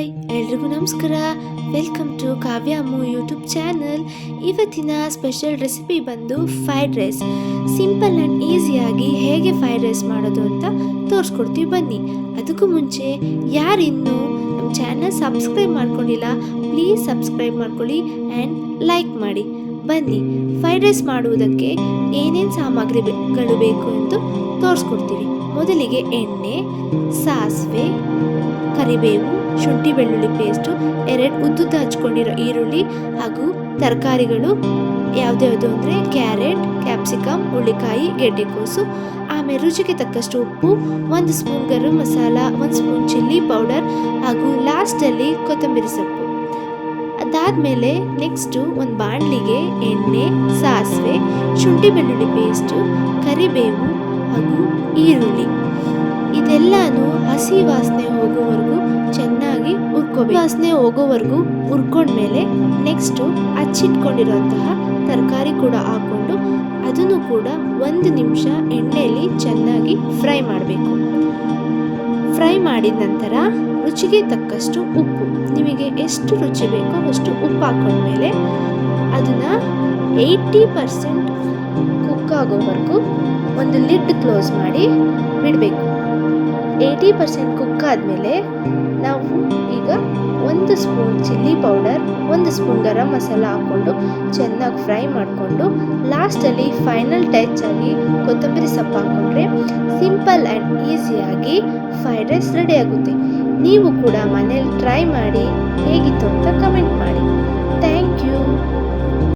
Hi, ಎಲ್ರಿಗೂ ನಮಸ್ಕಾರ. Welcome to Kavya Ammu YouTube channel ಇವತ್ತಿನ ಸ್ಪೆಷಲ್ ರೆಸಿಪಿ ಬಂದು ಫ್ರೈಡ್ ರೈಸ್ ಸಿಂಪಲ್ ಆ್ಯಂಡ್ ಈಸಿಯಾಗಿ ಹೇಗೆ ಫ್ರೈಡ್ ರೈಸ್ ಮಾಡೋದು ಅಂತ ತೋರಿಸ್ಕೊಡ್ತೀವಿ ಬನ್ನಿ. ಅದಕ್ಕೂ ಮುಂಚೆ ಯಾರಿನ್ನೂ ನಮ್ಮ ಚಾನಲ್ ಸಬ್ಸ್ಕ್ರೈಬ್ ಮಾಡ್ಕೊಂಡಿಲ್ಲ ಪ್ಲೀಸ್ ಸಬ್ಸ್ಕ್ರೈಬ್ ಮಾಡ್ಕೊಳ್ಳಿ ಆ್ಯಂಡ್ ಲೈಕ್ ಮಾಡಿ. ಬನ್ನಿ ಫ್ರೈಡ್ ರೈಸ್ ಮಾಡುವುದಕ್ಕೆ ಏನೇನು ಸಾಮಗ್ರಿಗಳು ಬೇಕು ಎಂದು ತೋರಿಸ್ಕೊಡ್ತೀವಿ. ಮೊದಲಿಗೆ ಎಣ್ಣೆ, ಸಾಸಿವೆ ಕರಿಬೇವು, ಶುಂಠಿ ಬೆಳ್ಳುಳ್ಳಿ ಪೇಸ್ಟು ಎರಡು ಉದ್ದುದ್ದ ಹಚ್ಕೊಂಡಿರೋ ಈರುಳ್ಳಿ ಹಾಗೂ ತರಕಾರಿಗಳು ಯಾವ್ದ್ಯಾವುದು ಅಂದರೆ ಕ್ಯಾರೆಟ್, ಕ್ಯಾಪ್ಸಿಕಮ್ ಹುಳಿಕಾಯಿ ಗೆಡ್ಡೆಕೋಸು. ಆಮೇಲೆ ರುಚಿಗೆ ತಕ್ಕಷ್ಟು ಉಪ್ಪು, ಒಂದು ಸ್ಪೂನ್ ಗರಂ ಮಸಾಲ, ಒಂದು ಸ್ಪೂನ್ ಚಿಲ್ಲಿ ಪೌಡರ್ ಹಾಗೂ ಲಾಸ್ಟಲ್ಲಿ ಕೊತ್ತಂಬರಿ ಸೊಪ್ಪು. ಅದಾದಮೇಲೆ ನೆಕ್ಸ್ಟು ಒಂದು ಬಾಣಲಿಗೆ ಎಣ್ಣೆ, ಸಾಸಿವೆ, ಶುಂಠಿ ಬೆಳ್ಳುಳ್ಳಿ ಪೇಸ್ಟು ಕರಿಬೇವು ಹಾಗೂ ಈರುಳ್ಳಿ. ಇದೆಲ್ಲಾನು ಹಸಿ ವಾಸನೆ ಹೋಗೋವರೆಗೂ ಚೆನ್ನಾಗಿ ಹುರ್ಕೋಬೇಕು. ವಾಸನೆ ಹೋಗೋವರೆಗೂ ಹುರ್ಕೊಂಡ್ಮೇಲೆ ನೆಕ್ಸ್ಟು ಅಚ್ಚಿಟ್ಕೊಂಡಿರುವಂತಹ ತರಕಾರಿ ಕೂಡ ಹಾಕ್ಕೊಂಡು ಅದನ್ನು ಕೂಡ ಒಂದು ನಿಮಿಷ ಎಣ್ಣೆಯಲ್ಲಿ ಚೆನ್ನಾಗಿ ಫ್ರೈ ಮಾಡಬೇಕು. ಫ್ರೈ ಮಾಡಿದ ನಂತರ ರುಚಿಗೆ ತಕ್ಕಷ್ಟು ಉಪ್ಪು. ನಿಮಗೆ ಎಷ್ಟು ರುಚಿ ಬೇಕೋ ಅಷ್ಟು ಉಪ್ಪು ಹಾಕೊಂಡ್ಮೇಲೆ ಅದನ್ನು ಏಯ್ಟಿ ಪರ್ಸೆಂಟ್ ಕುಕ್ ಆಗೋವರೆಗೂ ಒಂದು ಲಿಡ್ ಕ್ಲೋಸ್ ಮಾಡಿ ಬಿಡಬೇಕು. ಏಯ್ಟಿ ಪರ್ಸೆಂಟ್ ಕುಕ್ ಆದಮೇಲೆ ನಾವು ಈಗ ಒಂದು ಸ್ಪೂನ್ ಚಿಲ್ಲಿ ಪೌಡರ್, ಒಂದು ಸ್ಪೂನ್ ಗರಂ ಮಸಾಲ ಹಾಕ್ಕೊಂಡು ಚೆನ್ನಾಗಿ ಫ್ರೈ ಮಾಡಿಕೊಂಡು ಲಾಸ್ಟಲ್ಲಿ ಫೈನಲ್ ಟಚ್ ಆಗಿ ಕೊತ್ತಂಬರಿ ಸೊಪ್ಪು ಹಾಕ್ಕೊಂಡ್ರೆ ಸಿಂಪಲ್ ಆ್ಯಂಡ್ ಈಸಿಯಾಗಿ ಫ್ರೈಡ್ ರೈಸ್ ರೆಡಿ ಆಗುತ್ತೆ. ನೀವು ಕೂಡ ಮನೇಲಿ ಟ್ರೈ ಮಾಡಿ ಹೇಗಿತ್ತು ಅಂತ ಕಮೆಂಟ್ ಮಾಡಿ. Thank you